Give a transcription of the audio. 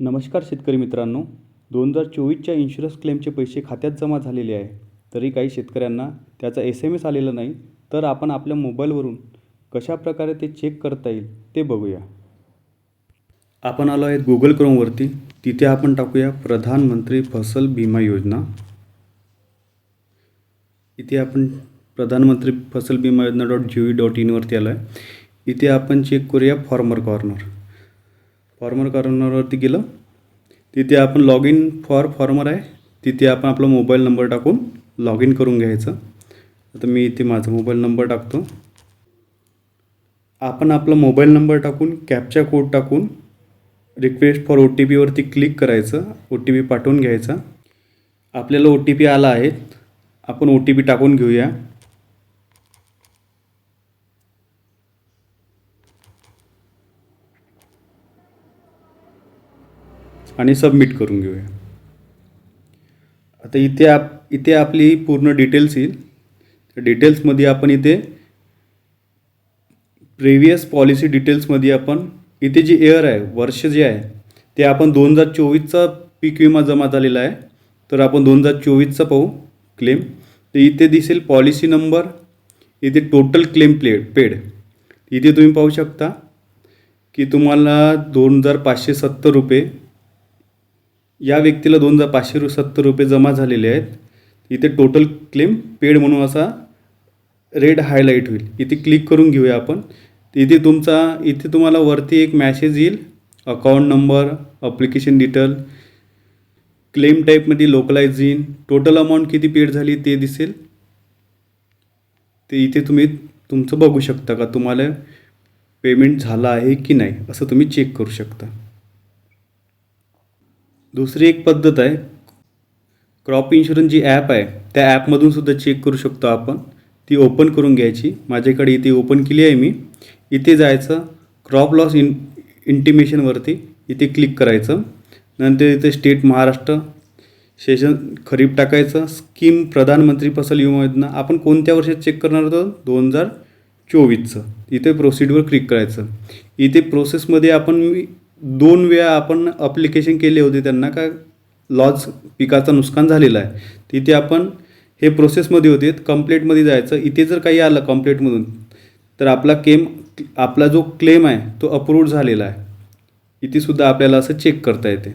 नमस्कार शेतकरी मित्रांनो. दोन हजार चोवीसच्या इन्शुरन्स क्लेमचे पैसे खात्यात जमा झालेले आहे. तरी काही शेतकऱ्यांना त्याचा एस एम एस आलेला नाही. तर आपण आपल्या मोबाईलवरून कशाप्रकारे ते चेक करता येईल ते बघूया. आपण आलो आहे गुगल क्रोमवरती तिथे आपण टाकूया प्रधानमंत्री फसल विमा योजना. इथे आपण प्रधानमंत्री फसल विमा योजना डॉट जी व्ही डॉट इनवरती आलो आहे इथे आपण चेक करूया फॉर्मर कॉर्नर फॉर्मर कॉर्नरवरती गेलं तिथे आपण लॉग इन फॉर फॉर्मर आहे तिथे आपण आपला मोबाईल नंबर टाकून लॉग इन करून घ्यायचं. आता मी इथे माझा मोबाईल नंबर टाकतो. आपण आपला मोबाईल नंबर टाकून कॅपचा कोड टाकून रिक्वेस्ट फॉर ओ टी पीवरती क्लिक करायचं ओ टी पी पाठवून घ्यायचा. आपल्याला ओ टी पी आला आहे आपण ओ टी पी टाकून घेऊया. आणि सबमिट करून घेऊया. आता इथे आप इथे आपली पूर्ण डिटेल्स येईल. त्या डिटेल्समध्ये आपण इथे प्रिव्हियस पॉलिसी डिटेल्समध्ये आपण इथे जे एअर आहे वर्ष जे आहे ते आपण दोन हजार चोवीसचा पीक विमा जमा झालेला आहे. तर आपण दोन हजार चोवीसचा पाहू क्लेम तर इथे दिसेल पॉलिसी नंबर इथे टोटल क्लेम प्ले पेड इथे तुम्ही पाहू शकता की तुम्हाला दोन हजार पाचशे सत्तर रुपये या व्यक्तीला दोन हजार पाचशे रु सत्तर रुपये जमा झालेले आहेत. इथे टोटल क्लेम पेड म्हणून असा रेड हायलाईट होईल. इथे क्लिक करून घेऊया आपण. इथे तुमचा इथे तुम्हाला वरती एक मॅसेज येईल. Account number application detail claim टाईपमध्ये लोकलाइज येईन टोटल अमाऊंट किती पेड झाली ते दिसेल. ते इथे तुम्ही तुमचं बघू शकता का तुम्हाला पेमेंट झालं आहे की नाही असं तुम्ही चेक करू शकता. दुसरी एक पद्धत आहे. क्रॉप इन्शुरन्स जी ॲप आहे त्या ॲपमधून सुद्धा चेक करू शकतो आपण. ती ओपन करून घ्यायची. माझ्याकडे इथे ओपन केली आहे मी. इथे जायचं क्रॉप लॉस इन इंटिमेशनवरती इथे क्लिक करायचं. नंतर इथे स्टेट महाराष्ट्र सेशन खरीप टाकायचं. स्कीम प्रधानमंत्री फसल विमा योजना आपण कोणत्या वर्षात चेक करणार होतो दोन हजार चोवीसचं. इथे प्रोसिडवर क्लिक करायचं. इथे प्रोसेसमध्ये आपण मी दोन वेळा आपण अप्लिकेशन केले होते त्यांना का लॉज पिकाचं नुकसान झालेलं आहे. तिथे आपण हे प्रोसेसमध्ये होते कंप्लेटमध्ये जायचं. इथे जर काही आलं कंप्लेटमधून तर आपला केम आपला जो क्लेम आहे तो अप्रूव्ड झालेला आहे. इथेसुद्धा आपल्याला असं चेक करता येते.